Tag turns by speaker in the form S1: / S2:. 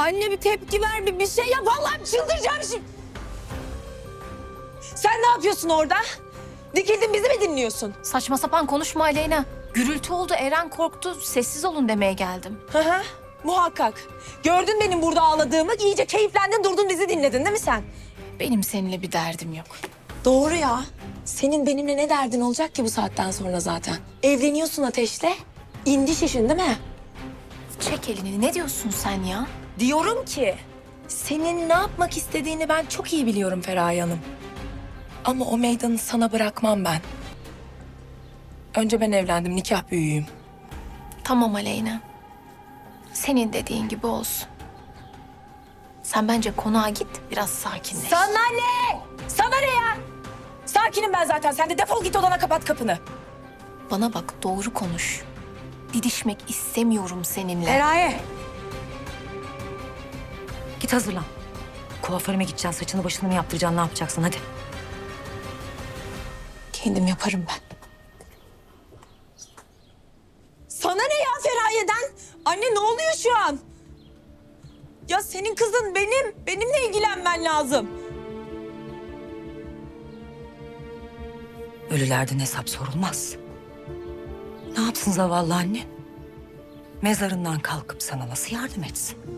S1: Anne bir tepki ver bir, bir şey yap. Vallahi çıldıracağım şimdi. Sen ne yapıyorsun orada? Dikildin bizi mi dinliyorsun?
S2: Saçma sapan konuşma Aleyna. Gürültü oldu, Eren korktu. Sessiz olun demeye geldim.
S1: Hı hı. Muhakkak. Gördün benim burada ağladığımı. iyice keyiflendin durdun bizi dinledin değil mi sen?
S2: Benim seninle bir derdim yok.
S1: Doğru ya. Senin benimle ne derdin olacak ki bu saatten sonra zaten? Evleniyorsun Ateş'le. İndi şişin değil mi?
S2: Çek elini. Ne diyorsun sen ya?
S1: Diyorum ki senin ne yapmak istediğini ben çok iyi biliyorum Feraye Hanım. Ama o meydanı sana bırakmam ben. Önce ben evlendim, nikah büyüğüyüm.
S2: Tamam Aleyna. Senin dediğin gibi olsun. Sen bence konağa git, biraz sakinleş.
S1: Sana ne? Sana ne ya? Sakinim ben zaten. Sen de defol git odana kapat kapını.
S2: Bana bak, doğru konuş. Didişmek istemiyorum seninle.
S1: Feraye.
S3: Git hazırlan. Kuaförüme gideceksin, saçını başını mı yaptıracaksın, ne yapacaksın hadi.
S1: Kendim yaparım ben. Sana ne ya Feraye'den? Anne ne oluyor şu an? Ya senin kızın benim. Benimle ilgilenmen lazım.
S3: Ölülerden hesap sorulmaz. Ne yapsın zavallı anne? Mezarından kalkıp sana nasıl yardım etsin?